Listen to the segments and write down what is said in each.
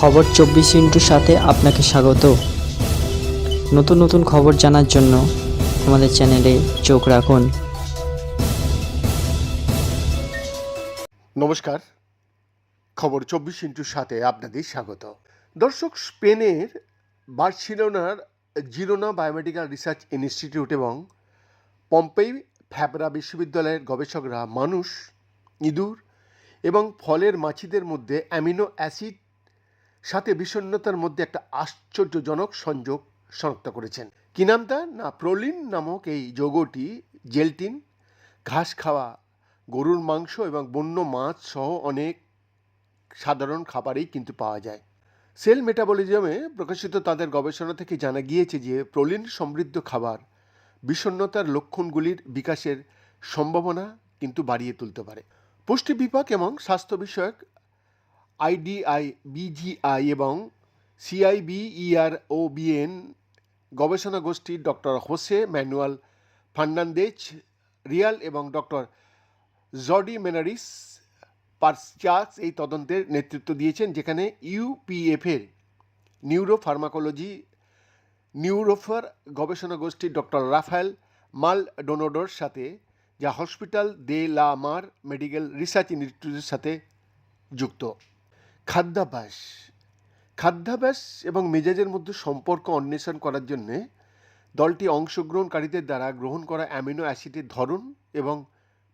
খবর চব্বিশ ইন্টুর সাথে আপনাকে স্বাগত। নতুন নতুন খবর জানার জন্য আমাদের চ্যানেলে চোখ রাখুন। নমস্কার। খবর চব্বিশ ইন্টুর সাথে আপনাদের স্বাগত। দর্শক, স্পেনের বার্সিলোনার জিরোনা বায়োমেডিক্যাল রিসার্চ ইনস্টিটিউট এবং পম্পেই ফ্যাবরা বিশ্ববিদ্যালয়ের গবেষকরা মানুষ, ইঁদুর এবং ফলের মাছিদের মধ্যে অ্যামিনো অ্যাসিড সাথে বিষণ্ণতার মধ্যে একটা আশ্চর্যজনক সংযোগ শনাক্ত করেছেন। কি নামটা না, প্রোলিন নামক এই যৌগটি জেলটিন, ঘাস খাওয়া, গরুর মাংস এবং বন্য মাছ সহ অনেক সাধারণ খাবারেই কিন্তু পাওয়া যায়। সেল মেটাবলিজমে প্রকাশিত তাদের গবেষণা থেকে জানা গিয়েছে যে প্রোলিন সমৃদ্ধ খাবার বিষণ্ণতার লক্ষণগুলির বিকাশের সম্ভাবনা কিন্তু বাড়িয়ে তুলতে পারে। পুষ্টি বিভাগ এবং স্বাস্থ্য বিষয়ক আইডিআই বিজিআই এবং সিআইবিইআর ও বিএন গবেষণা গোষ্ঠীর doctor Jose Manuel Fernandez, Real এবং ডক্টর জর্ডি মেনারিস পার্সচাস এই তদন্তের নেতৃত্ব দিয়েছেন, যেখানে ইউপিএফের নিউরো ফার্মাকোলজি নিউরোফার গবেষণা গোষ্ঠী ডক্টর রাফায়েল মাল ডোনোডোর সাথে, যা হসপিটাল দে লা মার মেডিকেল রিসার্চ ইনস্টিটিউটের সাথে যুক্ত। খাদ্যাভ্যাস। খাদ্যাভ্যাস এবং মেজাজের মধ্যে সম্পর্ক অন্বেষণ করার জন্যে দলটি অংশগ্রহণকারীদের দ্বারা গ্রহণ করা অ্যামিনো অ্যাসিডের ধরন এবং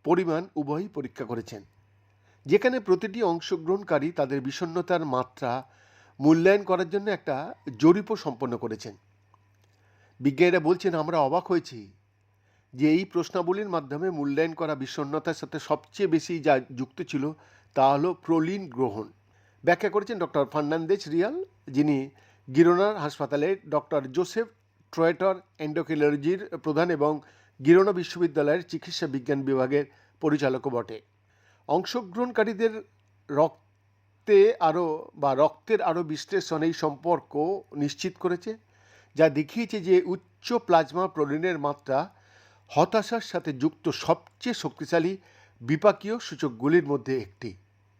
পরিমাণ উভয়ই পরীক্ষা করেছেন। যেখানে প্রতিটি অংশগ্রহণকারী তাদের বিষণ্ণতার মাত্রা মূল্যায়ন করার জন্য একটা জরিপও সম্পন্ন করেছেন। বিজ্ঞানীরা বলছেন, আমরা অবাক হয়েছি যে এই প্রশ্নাবলীর মাধ্যমে মূল্যায়ন করা বিষণ্ণতার সাথে সবচেয়ে বেশি যা যুক্ত ছিল তা হলো প্রোলিন গ্রহণ। ব্যাখ্যা করেছেন ডক্টর ফার্নান্দেজ রিয়াল, যিনি গিরোনার হাসপাতালের ডক্টর জোসেফ ট্রয়েটর এন্ডোক্রিনোলজির প্রধান এবং গিরোনা বিশ্ববিদ্যালয়ের চিকিৎসা বিজ্ঞান বিভাগের পরিচালকও বটে। অংশগ্রহণকারীদের রক্তে আরও বা রক্তের আরও বিশ্লেষণ এই সম্পর্ক নিশ্চিত করেছে, যা দেখিয়েছে যে উচ্চ প্লাজমা প্রোলিনের মাত্রা হতাশার সাথে যুক্ত সবচেয়ে শক্তিশালী বিপাকীয় সূচকগুলির মধ্যে একটি।